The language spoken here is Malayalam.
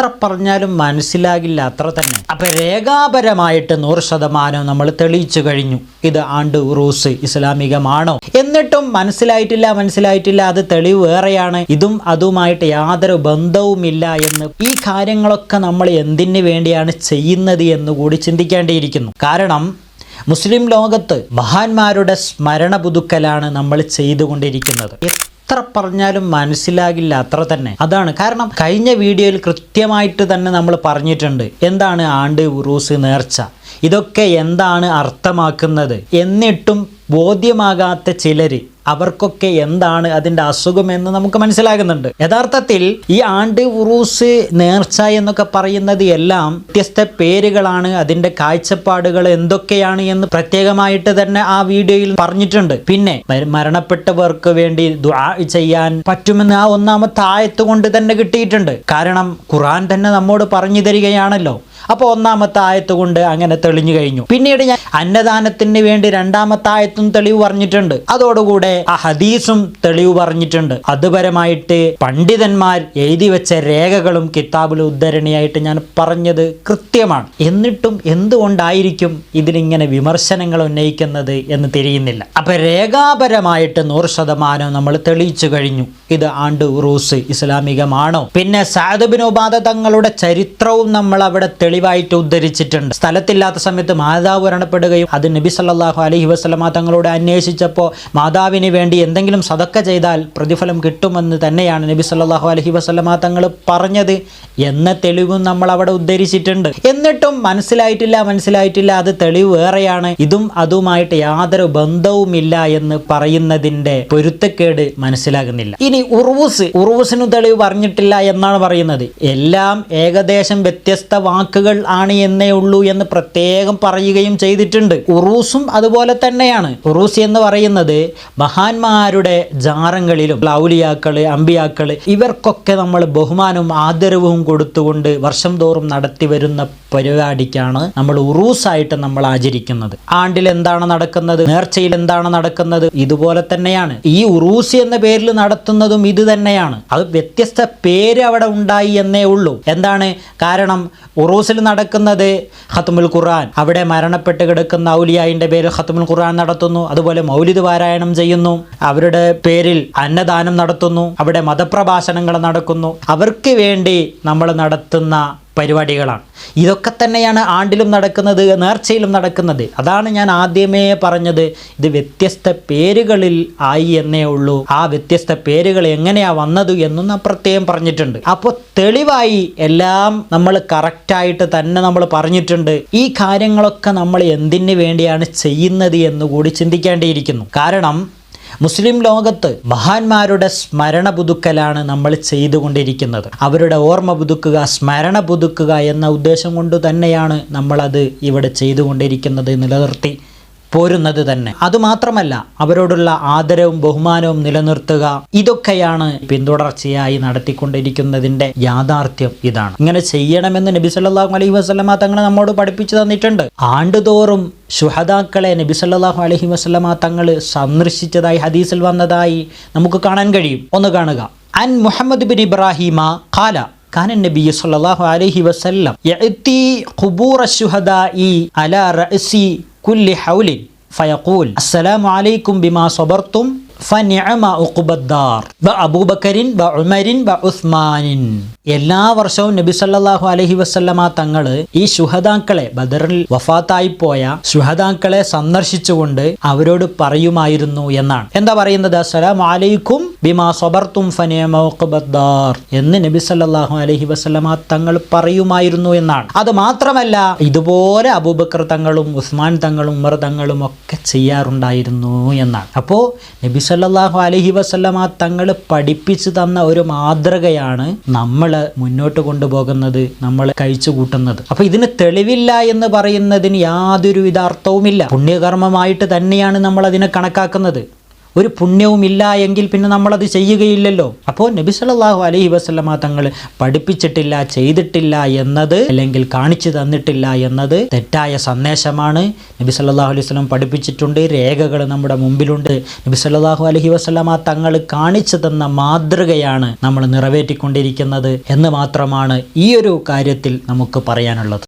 എത്ര പറഞ്ഞാലും മനസ്സിലാകില്ല അത്ര തന്നെ. അപ്പൊ രേഖാപരമായിട്ട് നൂറ് ശതമാനം നമ്മൾ തെളിയിച്ചു കഴിഞ്ഞു. ഇത് ആണ്ട് ഉറൂസ് ഇസ്ലാമികമാണോ? എന്നിട്ടും മനസ്സിലായിട്ടില്ല മനസ്സിലായിട്ടില്ല അത് തെളിവ് വേറെയാണ്. ഇതും അതുമായിട്ട് യാതൊരു ബന്ധവുമില്ല എന്ന്. ഈ കാര്യങ്ങളൊക്കെ നമ്മൾ എന്തിനു വേണ്ടിയാണ് ചെയ്യുന്നത് എന്ന് കൂടി ചിന്തിക്കേണ്ടിയിരിക്കുന്നു. കാരണം മുസ്ലിം ലോകത്ത് മഹാന്മാരുടെ സ്മരണ പുതുക്കലാണ് നമ്മൾ ചെയ്തുകൊണ്ടിരിക്കുന്നത്. എത്ര പറഞ്ഞാലും മനസ്സിലാകില്ല അത്ര തന്നെ. അതാണ്. കാരണം കഴിഞ്ഞ വീഡിയോയിൽ കൃത്യമായിട്ട് തന്നെ നമ്മൾ പറഞ്ഞിട്ടുണ്ട്. എന്താണ് ആണ്ട് ഉറൂസ് നേർച്ച? ഇതൊക്കെ എന്താണ് അർത്ഥമാക്കുന്നത്? എന്നിട്ടും ബോധ്യമാകാത്ത ചിലര് അവർക്കൊക്കെ എന്താണ് അതിന്റെ അസുഖമെന്ന് നമുക്ക് മനസ്സിലാകുന്നുണ്ട്. യഥാർത്ഥത്തിൽ ഈ ആണ്ട് ഉറൂസ് നേർച്ച എന്നൊക്കെ പറയുന്നത് എല്ലാം വ്യത്യസ്ത പേരുകളാണ് അതിന്റെ കാഴ്ചപ്പാടുകൾ എന്തൊക്കെയാണ് എന്ന് പ്രത്യേകമായിട്ട് തന്നെ ആ വീഡിയോയിൽ പറഞ്ഞിട്ടുണ്ട്. പിന്നെ മര- മരണപ്പെട്ടവർക്ക് വേണ്ടി ദുആ ചെയ്യാൻ പറ്റുമെന്ന് ആ ഒന്നാമത്തെ ആയത്ത് കൊണ്ട് തന്നെ കിട്ടിയിട്ടുണ്ട്. കാരണം ഖുറാൻ തന്നെ നമ്മോട് പറഞ്ഞു തരികയാണല്ലോ. അപ്പോൾ ഒന്നാമത്തെ ആയത്ത് കൊണ്ട് അങ്ങനെ തെളിഞ്ഞു കഴിഞ്ഞു. പിന്നീട് ഞാൻ അന്നദാനത്തിന് വേണ്ടി രണ്ടാമത്തെ ആയത്തും തെളിവ് പറഞ്ഞിട്ടുണ്ട്. അതോടുകൂടെ ആ ഹദീസും തെളിവ് പറഞ്ഞിട്ടുണ്ട്. അതുപരമായിട്ട് പണ്ഡിതന്മാർ എഴുതി വെച്ച രേഖകളും കിതാബിൽ ഉദ്ധരണിയായിട്ട് ഞാൻ പറഞ്ഞത് കൃത്യമാണ്. എന്നിട്ടും എന്തുകൊണ്ടായിരിക്കും ഇതിനിങ്ങനെ വിമർശനങ്ങൾ ഉന്നയിക്കുന്നത് എന്ന് തിരിയുന്നില്ല. അപ്പൊ രേഖാപരമായിട്ട് നൂറ് ശതമാനം നമ്മൾ തെളിയിച്ചു കഴിഞ്ഞു. ഇത് ആണ്ട് ഉറൂസ് ഇസ്ലാമികമാണോ? പിന്നെ സാധുബിനോപാത തങ്ങളുടെ ചരിത്രവും നമ്മൾ അവിടെ തെളിവായിട്ട് ഉദ്ധരിച്ചിട്ടുണ്ട്. സ്ഥലത്തില്ലാത്ത സമയത്ത് മാതാവ് മരണപ്പെടുകയും അത് നബി സല്ലാഹു അലഹി വസ്ലമ തങ്ങളോട് അന്വേഷിച്ചപ്പോൾ മാതാവിന് വേണ്ടി എന്തെങ്കിലും സതക്ക ചെയ്താൽ പ്രതിഫലം കിട്ടുമെന്ന് തന്നെയാണ് നബി സല്ലാഹു അലഹി വസ്ലമ തങ്ങൾ പറഞ്ഞത് എന്ന തെളിവും നമ്മൾ അവിടെ ഉദ്ധരിച്ചിട്ടുണ്ട്. എന്നിട്ടും മനസ്സിലായിട്ടില്ല മനസ്സിലായിട്ടില്ല അത് തെളിവ് വേറെയാണ്. ഇതും അതുമായിട്ട് യാതൊരു ബന്ധവുമില്ല എന്ന് പറയുന്നതിന്റെ പൊരുത്തക്കേട് മനസ്സിലാകുന്നില്ല. ഇനി ഉറൂസ് ഉറൂസിന് തെളിവ് പറഞ്ഞിട്ടില്ല എന്നാണ് പറയുന്നത്. എല്ലാം ഏകദേശം വ്യത്യസ്ത വാക്കുകൾ ആണ് എന്നേ ഉള്ളൂ എന്ന് പ്രത്യേകം പറയുകയും ചെയ്തിട്ടുണ്ട്. ഉറൂസും അതുപോലെ തന്നെയാണ്. ഉറൂസ് എന്ന് പറയുന്നത് മഹാന്മാരുടെ ജാറങ്ങളിലും ഔലിയാക്കൾ അമ്പിയാക്കൾ ഇവർക്കൊക്കെ നമ്മൾ ബഹുമാനവും ആദരവും കൊടുത്തുകൊണ്ട് വർഷം തോറും നടത്തി വരുന്ന പരിപാടിക്കാണ് നമ്മൾ ഉറൂസായിട്ട് നമ്മൾ ആചരിക്കുന്നത്. ആണ്ടിൽ എന്താണ് നടക്കുന്നത്? നേർച്ചയിൽ എന്താണ് നടക്കുന്നത്? ഇതുപോലെ തന്നെയാണ്. ഈ ഉറൂസ് എന്ന പേരിൽ നടത്തുന്നതും ഇത് തന്നെയാണ്. അത് വ്യത്യസ്ത പേര് അവിടെ ഉണ്ടായി എന്നേ ഉള്ളൂ. എന്താണ്? കാരണം ഉറൂസിൽ നടക്കുന്നത് ഹത്തുമുൽ ഖുർആൻ. അവിടെ മരണപ്പെട്ട് കിടക്കുന്ന ഔലിയായിന്റെ പേരിൽ ഹത്തുമുൽ ഖുർആൻ നടത്തുന്നു. അതുപോലെ മൗലിദ് പാരായണം ചെയ്യുന്നു. അവരുടെ പേരിൽ അന്നദാനം നടത്തുന്നു. അവിടെ മതപ്രഭാഷണങ്ങൾ നടക്കുന്നു. അവർക്ക് വേണ്ടി നമ്മൾ നടത്തുന്ന പരിപാടികളാണ്. ഇതൊക്കെ തന്നെയാണ് ആണ്ടിലും നടക്കുന്നത് നേർച്ചയിലും നടക്കുന്നത്. അതാണ് ഞാൻ ആദ്യമേ പറഞ്ഞത്. ഇത് വ്യത്യസ്ത പേരുകളിൽ ആയി എന്നേ ഉള്ളൂ. ആ വ്യത്യസ്ത പേരുകൾ എങ്ങനെയാ വന്നത് എന്നും ഞാൻ പ്രത്യേകം പറഞ്ഞിട്ടുണ്ട്. അപ്പോൾ തെളിവായി എല്ലാം നമ്മൾ കറക്റ്റായിട്ട് തന്നെ നമ്മൾ പറഞ്ഞിട്ടുണ്ട്. ഈ കാര്യങ്ങളൊക്കെ നമ്മൾ എന്തിനു വേണ്ടിയാണ് ചെയ്യുന്നത് എന്ന് കൂടി ചിന്തിക്കേണ്ടിയിരിക്കുന്നു. കാരണം മുസ്ലിം ലോകത്ത് മഹാന്മാരുടെ സ്മരണ പുതുക്കലാണ് നമ്മൾ ചെയ്തുകൊണ്ടിരിക്കുന്നത്. അവരുടെ ഓർമ്മ പുതുക്കുക സ്മരണ പുതുക്കുക എന്ന ഉദ്ദേശം കൊണ്ട് തന്നെയാണ് നമ്മളത് ഇവിടെ ചെയ്തുകൊണ്ടിരിക്കുന്നത് നിലനിർത്തി. പോരുന്നത് തന്നെ അതുമാത്രമല്ല അവരോടുള്ള ആദരവും ബഹുമാനവും നിലനിർത്തുക ഇതൊക്കെയാണ് പിന്തുടർച്ചയായി നടത്തിക്കൊണ്ടിരിക്കുന്നതിന്റെ യാഥാർത്ഥ്യം ഇതാണ് ഇങ്ങനെ ചെയ്യണമെന്ന് നബി സല്ലല്ലാഹു അലൈഹി വസല്ലമ തങ്ങൾ നമ്മോട് പഠിപ്പിച്ചു തന്നിട്ടുണ്ട് ആണ്ടുതോറും ശുഹദാക്കളെ നബി സല്ലല്ലാഹു അലൈഹി വസല്ലമ തങ്ങൾ സന്ദർശിച്ചതായി ഹദീസിൽ വന്നതായി നമുക്ക് കാണാൻ കഴിയും ഒന്ന് കാണുക അൻ മുഹമ്മദ് ബിൻ ഇബ്രാഹിമ ഖാല كان النبي صلى الله عليه وسلم يأتي قبور الشهداء على رأس കുല്ലി ഹൗലിൻ ഫയഖൂൽ അസ്സലാമു അലൈക്കും ബിമാ സബർത്തും ഉസ്മാനിൻ എല്ലാ വർഷവും നബി സല്ലാഹു അലഹി വസ്ലമ തങ്ങൾ ഈ ശുഹദാക്കളെ ബദറിൽ വഫാത്തായി പോയ ശുഹദാക്കളെ സന്ദർശിച്ചുകൊണ്ട് അവരോട് പറയുമായിരുന്നു എന്നാണ്. എന്താ പറയുന്നത്? അസ്സലാം അലൈക്കും ബിമാ സബർത്തും ഫനിയമൗഖബദ്ദാർ എന്ന് നബി സല്ലാഹു അലഹി വസല്ലമ തങ്ങൾ പറയുമായിരുന്നു എന്നാണ്. അത് മാത്രമല്ല ഇതുപോലെ അബൂബക്കർ തങ്ങളും ഉസ്മാൻ തങ്ങളും ഉമർ തങ്ങളും ഒക്കെ ചെയ്യാറുണ്ടായിരുന്നു എന്നാണ്. അപ്പോൾ നബി സല്ലാഹു അലഹി വസല്ലമ തങ്ങൾ പഠിപ്പിച്ചു തന്ന ഒരു മാതൃകയാണ് നമ്മൾ മുന്നോട്ട് കൊണ്ടുപോകുന്നത് നമ്മൾ കഴിച്ചു കൂട്ടുന്നത്. അപ്പോൾ ഇതിന് തെളിവില്ല എന്ന് പറയുന്നതിന് യാതൊരു വിധ അർത്ഥവുമില്ല. പുണ്യകർമ്മമായിട്ട് തന്നെയാണ് നമ്മൾ അതിനെ കണക്കാക്കുന്നത്. ഒരു പുണ്യവും ഇല്ല എങ്കിൽ പിന്നെ നമ്മളത് ചെയ്യുകയില്ലല്ലോ. അപ്പോൾ നബി സല്ലല്ലാഹു അലൈഹി വസല്ലമ തങ്ങൾ പഠിപ്പിച്ചിട്ടില്ല ചെയ്തിട്ടില്ല എന്നത് അല്ലെങ്കിൽ കാണിച്ചു തന്നിട്ടില്ല എന്നത് തെറ്റായ സന്ദേശമാണ്. നബി സല്ലാഹു അലൈഹി വസ്ലം പഠിപ്പിച്ചിട്ടുണ്ട് രേഖകൾ നമ്മുടെ മുമ്പിലുണ്ട്. നബി സല്ലല്ലാഹു അലൈഹി വസല്ലമ തങ്ങൾ കാണിച്ചു തന്ന മാതൃകയാണ് നമ്മൾ നിറവേറ്റിക്കൊണ്ടിരിക്കുന്നത് എന്ന് മാത്രമാണ് ഈ ഒരു കാര്യത്തിൽ നമുക്ക് പറയാനുള്ളത്.